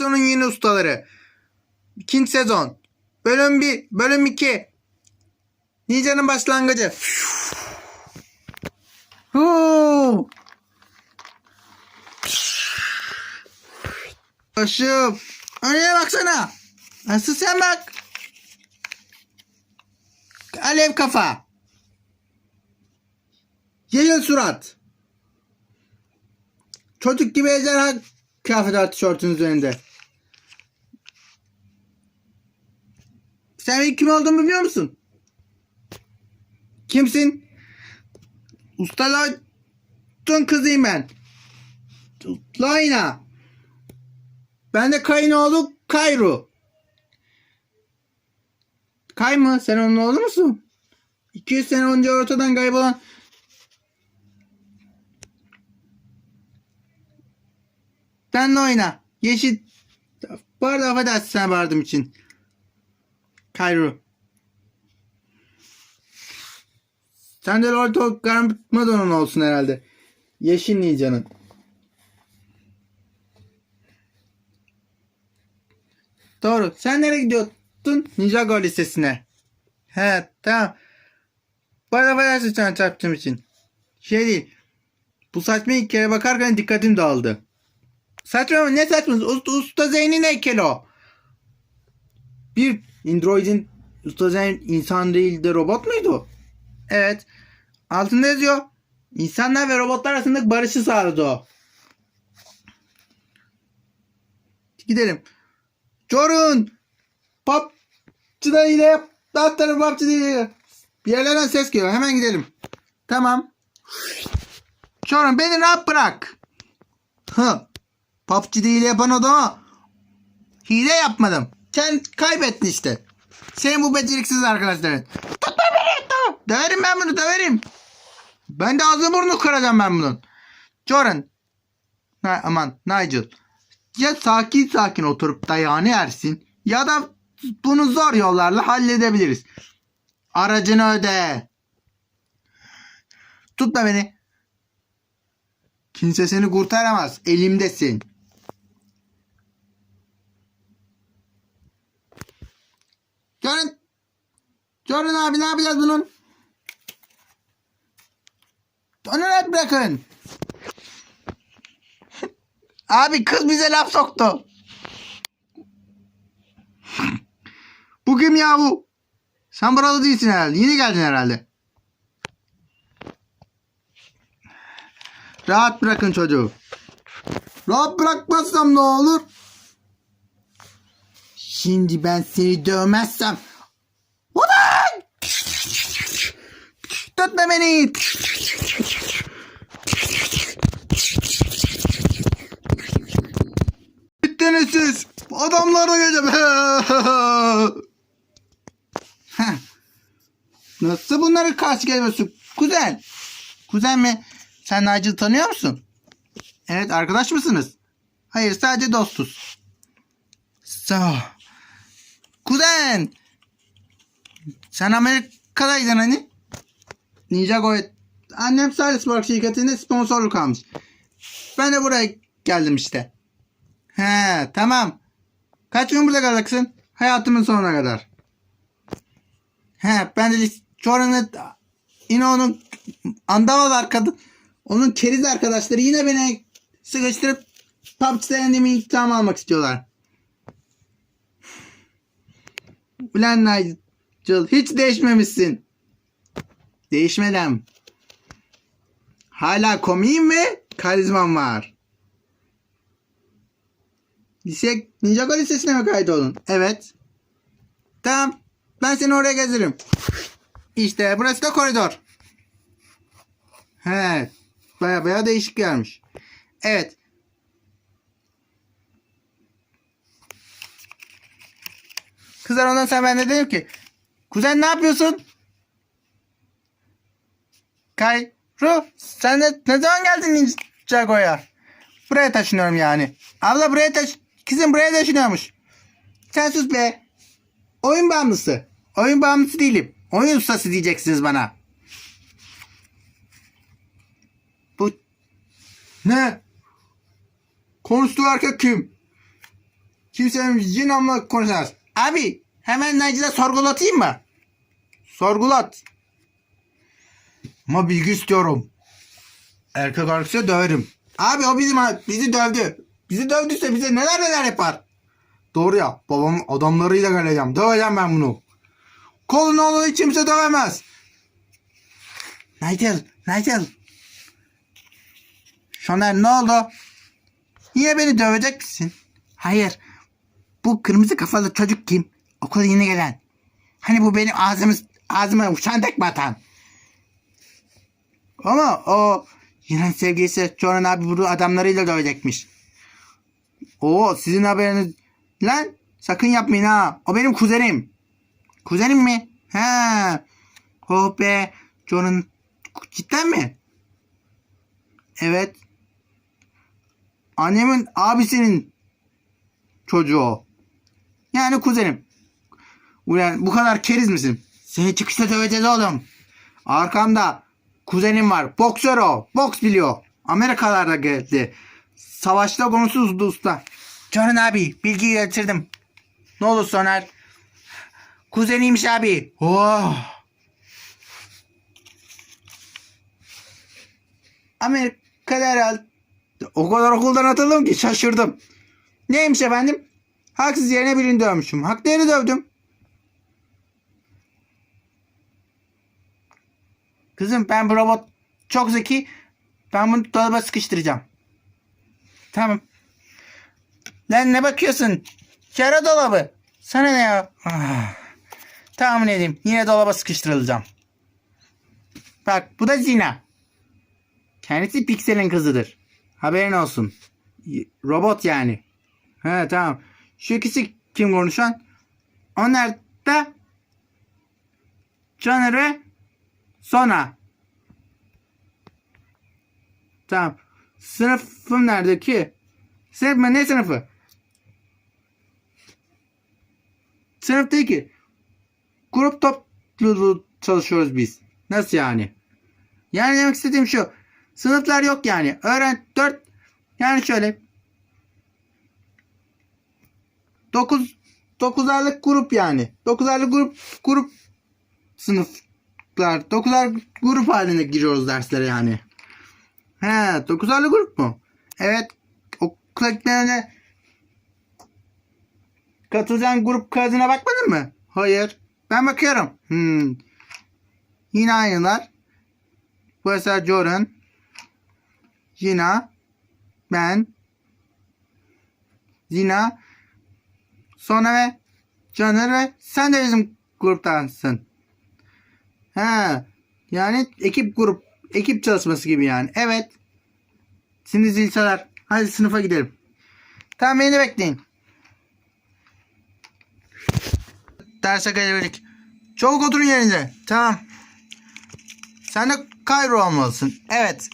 Naruto'nun yeni ustaları. İkinci sezon. Bölüm 1, bölüm 2. Ninja'nın başlangıcı. Huu. Başım. Oraya baksana. Nasıl sen bak. Alev kafa. Yayın surat. Çocuk gibi ejderha kıyafet var tişörtün Sen benim kim olduğumu biliyor musun? Kimsin? Usta Lloyd'un kızıyım ben. Layna. Ben de Kay'ın oğlu Kayru. Kay mı? Sen onun oğlu musun? 200 sene önce ortadan kaybolan Benle oyna. Yeşil. Bu arada affedersin sen bağırdığım için. De Lord of Garmadon'un olsun herhalde. Yeşil Ninja'nın. Doğru. Sen nereye gidiyordun? Ninjago Lisesi'ne. He tamam. Arada affedersin sen çarptığım için. Şey değil. Bu saçma hikayeye bakarken dikkatim dağıldı. Saçma mı? Ne saçması? Usta, usta Zeyn'in heykeli o. Bir androidin Usta Zeyn insan değil de robot muydu? Evet. Altında yazıyor. İnsanlar ve robotlar arasındaki barışı sağladı o. Gidelim. Jorun! Popçıda ile Datları popçıda ile Bir yerlerden ses geliyor. Hemen gidelim. Tamam. Jorun beni rahat bırak. Hı. PUBG değil yapan adama hile yapmadım. Sen kaybettin işte. Senin bu beceriksiz arkadaşların. Tutma beni tutma. Döverim ben bunu döverim. Ben de ağzını burnunu kıracağım ben bunun. Joran. Na, aman Nigel. Ya sakin sakin oturup dayağını yersin ya da bunu zor yollarla halledebiliriz. Aracını öde. Tutma beni. Kimse seni kurtaramaz. Elimdesin. Görün. Görün abi ne yapacağız bunun? Onu bırakın. abi kız bize laf soktu. Bu kim ya bu? Sen buralı değilsin herhalde. Yeni geldin herhalde. Rahat bırakın çocuğu. Rahat bırakmazsam ne olur? Şimdi ben seni dövmezsem. Ulan! Tutma beni. Bittiniz siz. Adamlara geleceğim. Nasıl bunları karşı gelmiyorsun? Kuzen. Kuzen mi? Sen Nigel'ı tanıyor musun? Evet arkadaş mısınız? Hayır sadece dostuz. So. Kuzen. Sen Amerika'daydın hani? Ninjago. Annem Sales Park şirketinde sponsorluk almış. Ben de buraya geldim işte. He tamam. Kaç gün burada kalacaksın? Hayatımın sonuna kadar. He ben de Çoran'ı yine onun Andavalar kadın onun keriz arkadaşları yine beni sıkıştırıp PUBG'de yendiğimi intikam almak istiyorlar. Ulan Nigel hiç değişmemişsin. Değişmedim. Hala komiyim ve karizmam var. Lise, Ninjago Lisesi'ne mi kaydolun? Evet. Tamam. Ben seni oraya gezdiririm. İşte burası da koridor. He. Baya baya değişik gelmiş. Evet. Kızlar ondan sonra ben de dedim ki Kuzen ne yapıyorsun? Kay Ru sen de ne zaman geldin Ninjago'ya? Buraya taşınıyorum yani. Abla buraya taş... Kızım buraya taşınıyormuş. Sen sus be. Oyun bağımlısı. Oyun bağımlısı değilim. Oyun ustası diyeceksiniz bana. Bu ne? Konuştuğu erkek kim? Kimse benim Cinom'la konuşamaz. Abi hemen Naci'de sorgulatayım mı? Sorgulat. Ama bilgi istiyorum. Erkek arkadaşa döverim. Abi o bizim bizi dövdü. Bizi dövdüyse bize neler neler yapar. Doğru ya. Babamın adamlarıyla geleceğim. Döveceğim ben bunu. Kolunu olduğu hiç kimse dövemez. Nigel, Nigel. Şoner ne oldu? Yine beni dövecek misin? Hayır. Bu kırmızı kafalı çocuk kim? Okula yeni gelen. Hani bu benim ağzımız, ağzıma uçan tekme atan. Ama o Yunan sevgilisi Çoran abi bunu adamlarıyla dövecekmiş. Oo sizin haberiniz. Lan sakın yapmayın ha. O benim kuzenim. Kuzenim mi? He. Oh be. John'un cidden mi? Evet. Annemin abisinin çocuğu. Yani kuzenim. Ulan bu kadar keriz misin? Seni çıkışta döveceğiz oğlum. Arkamda kuzenim var. Boksör o. Boks biliyor. Amerikalarda geldi. Savaşta konusuz usta. Canın abi bilgiyi getirdim. Ne olur Soner. Kuzeniymiş abi. Oh. Amerika'da herhalde. O kadar okuldan atıldım ki şaşırdım. Neymiş efendim? Haksız yerine birini dövmüşüm. Haklı yeri dövdüm. Kızım ben bu robot çok zeki. Ben bunu dolaba sıkıştıracağım. Tamam. Lan ne bakıyorsun? Yara dolabı. Sana ne ya? Ah. Tahmin edeyim. Yine dolaba sıkıştırılacağım. Bak bu da Zina. Kendisi Pixel'in kızıdır. Haberin olsun. Robot yani. He tamam. Şu ikisi kim konuşan? Onlar da Caner ve Sona. Tamam. Sınıfım nerede ki? Sınıf mı? Ne sınıfı? Sınıf değil ki. Grup topluluğu çalışıyoruz biz. Nasıl yani? Yani demek istediğim şu. Sınıflar yok yani. Öğren 4 yani şöyle 9 9'arlık grup yani. 9'arlık grup grup sınıflar. 9'ar grup halinde giriyoruz derslere yani. He, 9'arlı grup mu? Evet. Okula gitmeden katılacağın grup kağıdına bakmadın mı? Hayır. Ben bakıyorum. Hmm. Yine aynılar. Eser Jordan. Jina. Ben. Zina. Sonra ve Caner ve sen de bizim gruptansın. Ha. Yani ekip grup ekip çalışması gibi yani. Evet. Şimdi zil. Hadi sınıfa gidelim. Tamam beni bekleyin. Derse gelebildik. Çabuk oturun yerinize. Tamam. Sen de Kayro olmalısın. Evet.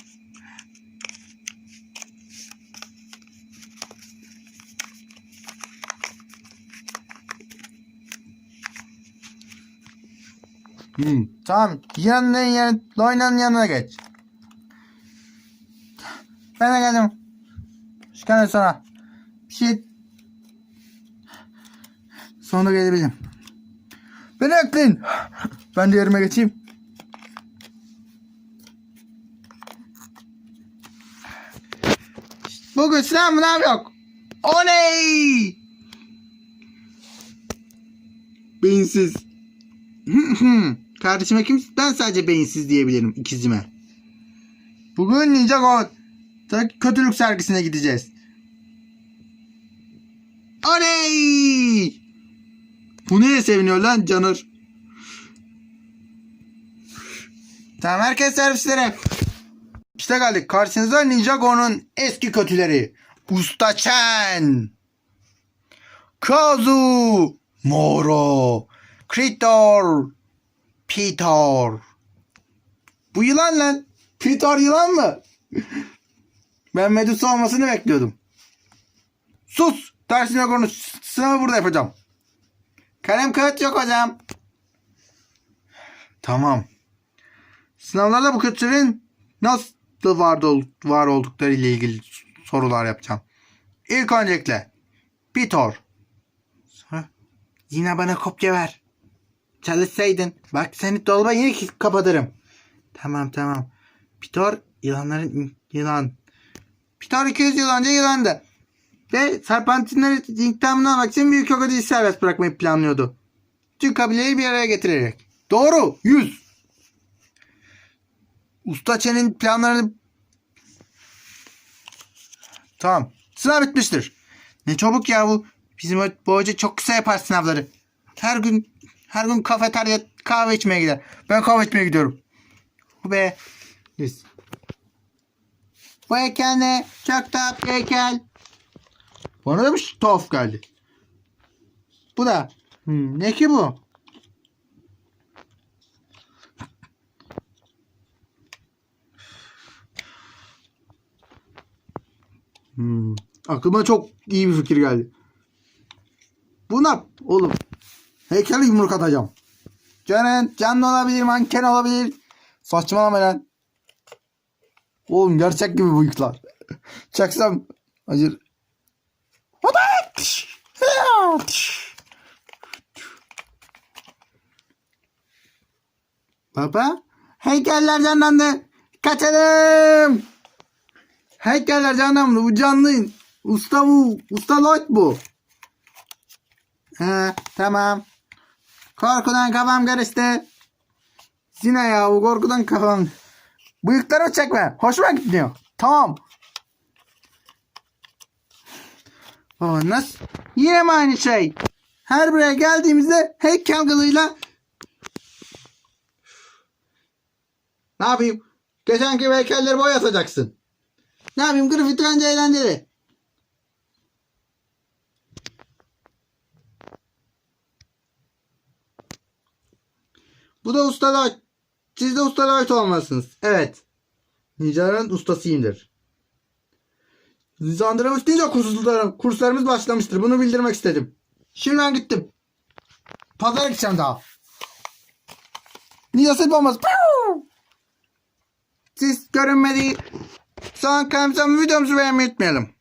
Hmm, tamam. Yanına yan, Loyna'nın yanına geç. Ben de geldim. Çıkarın sonra. Bir şey... Sonra gelebilirim. Beni bekleyin. Ben de yerime geçeyim. Bugün sınav mınav yok. Oley! Beyinsiz. Kardeşime kim? Ben sadece beyinsiz diyebilirim ikizime. Bugün Ninja God kötülük sergisine gideceğiz. Oley! Bu neye seviniyor lan Canır? Tamam herkes servislere. İşte geldik. Karşınızda Ninjago'nun eski kötüleri. Usta Chen. Kazu. Moro. Kritor. Peter. Bu yılan lan. Peter yılan mı? ben Medusa olmasını bekliyordum. Sus. Dersine konuş. Sınavı burada yapacağım. Kalem kağıt yok hocam. Tamam. Sınavlarda bu kötülerin nasıl var, var oldukları ile ilgili sorular yapacağım. İlk öncelikle Pitor Sonra yine bana kopya ver. Çalışsaydın. Bak seni dolaba yine kapatırım. Tamam tamam. Pitor yılanların yılan. Pitor 200 yıl önce yılandı. Ve serpentinleri intihamını almak için büyük krokodili serbest bırakmayı planlıyordu. Tüm kabileyi bir araya getirerek. Doğru. 100. Usta Çen'in planlarını... Tamam. Sınav bitmiştir. Ne çabuk ya bu. Bizim bu hoca çok kısa yapar sınavları. Her gün her gün kafeterya kahve içmeye gider. Ben kahve içmeye gidiyorum. Be. Yes. Bu heykel ne? Çok tatlı heykel. Bana da bir tuhaf geldi. Bu da. Hmm, ne ki bu? Hmm, aklıma çok iyi bir fikir geldi. Bu ne? Oğlum. Heykeli yumruk atacağım. Canen canlı olabilir, manken olabilir. Saçmalama lan. Oğlum gerçek gibi bıyıklar. Çaksam acır. Baba, heykeller canlandı. Kaçalım. Heykeller canlandı. Bu canlı. Usta bu. Usta Lloyd bu. He, tamam. Korkudan kafam karıştı. Zina ya bu korkudan kafam. Bıyıklarımı çekme. Hoşuma gitmiyor. Tamam. Baba nasıl? Yine mi aynı şey? Her buraya geldiğimizde heykel kılığıyla Ne yapayım? Geçenki heykelleri boyatacaksın. Ne yapayım? Grafiti bence eğlenceli. Bu da ustalığa siz de ustalığa ait olmalısınız. Evet. Ninja'nın ustasıyımdır. Lisandırılmış ninja kurslarım, kurslarımız başlamıştır. Bunu bildirmek istedim. Şimdi ben gittim. Pazara gideceğim daha. Ninja bombası. Piu! Siz görünmediği son kanalımıza videomuzu beğenmeyi unutmayalım.